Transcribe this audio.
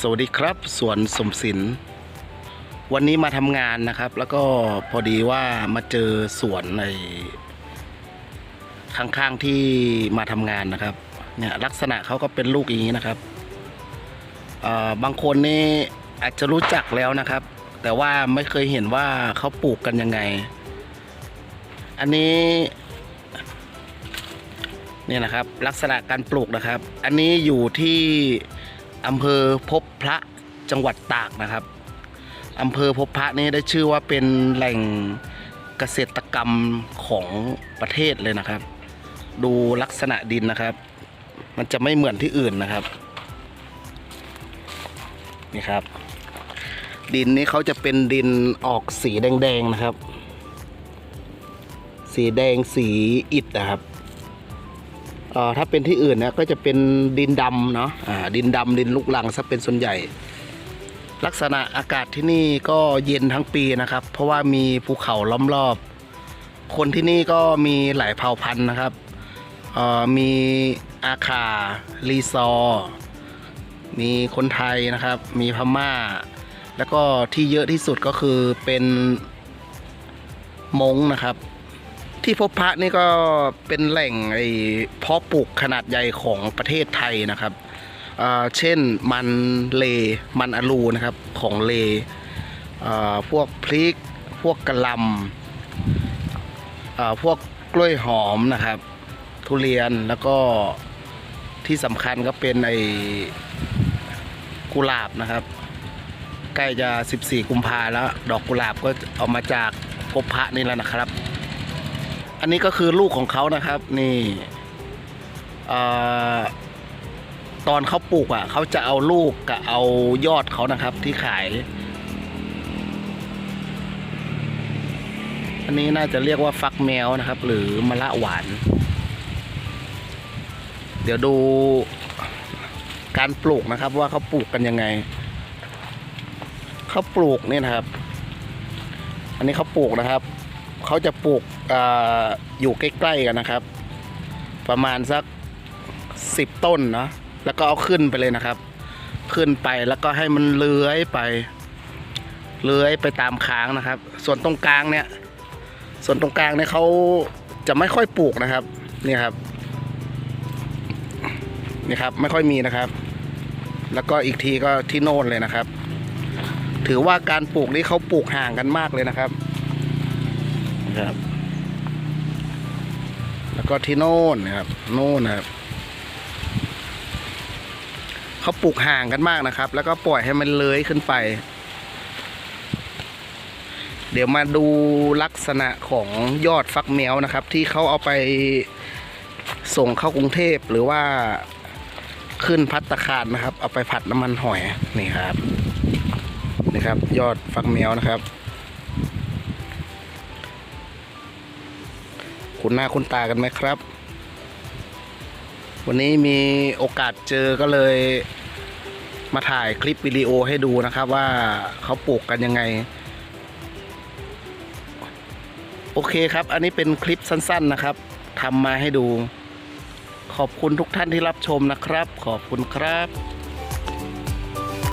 สวัสดีครับสวนสมศิลป์วันนี้มาทำงานนะครับ แล้วก็พอดีว่ามาเจอสวนในข้างๆที่มาทำงานนะครับเนี่ยลักษณะเขาก็เป็นลูกอย่างนี้นะครับบางคนนี่อาจจะรู้จักแล้วนะครับ แต่ว่าไม่เคยเห็นว่าเขาปลูกกันยังไง อันนี้เนี่ยนะครับลักษณะการปลูกนะครับ อันนี้อยู่ที่ อำเภอพบพระจังหวัดตากนะครับอำเภอพบพระนี่ได้ชื่อว่าเป็นแหล่งเกษตรกรรมของประเทศเลยนะครับ ดูลักษณะดินนะครับ มันจะไม่เหมือนที่อื่นนะครับนี่ครับ ดินนี้เขาจะเป็นดินออกสีแดงๆนะครับ สีแดงสีอิฐนะครับ ถ้าเป็นที่อื่นนะก็จะเป็นดินดำเนาะดินดำดินลูกลังซะเป็นส่วนใหญ่ ลักษณะอากาศที่นี่ก็เย็นทั้งปีนะครับ เพราะว่ามีภูเขาล้อมรอบ คนที่นี่ก็มีหลายเผ่าพันธุ์นะครับมีอาคารีซอร์มีคนไทยนะครับ มีพม่า แล้วก็ที่เยอะที่สุดก็คือเป็นมงนะครับ ที่พบพระนี่ก็เป็นแหล่งไอ้เพาะปลูกขนาดใหญ่ของประเทศไทยนะครับเช่นมันเลมันอลูนะครับของเลพวกพริก พวกกระลำพวกกล้วยหอมนะครับ ทุเรียนแล้วก็ที่สำคัญก็เป็นไอ้กุหลาบนะครับ ใกล้จะ 14 กุมภาแล้ว ดอกกุหลาบก็เอามาจากพบพระนี่แล้วนะครับ อันนี้ก็คือลูกของเขานะครับ นี่อตอนเขาปลูกอะเขาจะเอาลูกกับเอายอดเขานะครับ ที่ขาย อันนี้น่าจะเรียกว่าฟักแมวนะครับ หรือมะละหวาน เดี๋ยวดูการปลูกนะครับ ว่าเขาปลูกกันยังไงเขาปลูกเนี่ยนะครับ อันนี้เขาปลูกนะครับ เขาจะปลูกออยู่ใกล้ๆกันนะครับ ประมาณสักสิบต้นเนาะแล้วก็เอาขึ้นไปเลยนะครับ ขึ้นไปแล้วก็ให้มันเลื้อยไป เลื้อยไปตามค้างนะครับ ส่วนตรงกลางเนี่ย ส่วนตรงกลางเนี่ยเขาจะไม่ค่อยปลูกนะครับนี่ครับนี่ครับไม่ค่อยมีนะครับ แล้วก็อีกทีก็ที่โน่นเลยนะครับ ถือว่าการปลูกนี้เขาปลูกห่างกันมากเลยนะครับ นะครับ แล้วก็ที่โน่นนะครับโน่นนะครับเขาปลูกห่างกันมากนะครับ แล้วก็ปล่อยให้มันเลื้อยขึ้นไป เดี๋ยวมาดูลักษณะของยอดฟักแมวนะครับ ที่เขาเอาไปส่งเข้ากรุงเทพหรือว่าขึ้นพัตตาคารนะครับ เอาไปผัดน้ำมันหอยนี่ครับนี่ครับ ยอดฟักแมวนะครับ คุณหน้าคุณตากันไหมครับ วันนี้มีโอกาสเจอก็เลยมาถ่ายคลิปวิดีโอให้ดูนะครับว่าเขาปลูกกันยังไง โอเคครับ อันนี้เป็นคลิปสั้น ๆนะครับทำมาให้ดู ขอบคุณทุกท่านที่รับชมนะครับ ขอบคุณครับ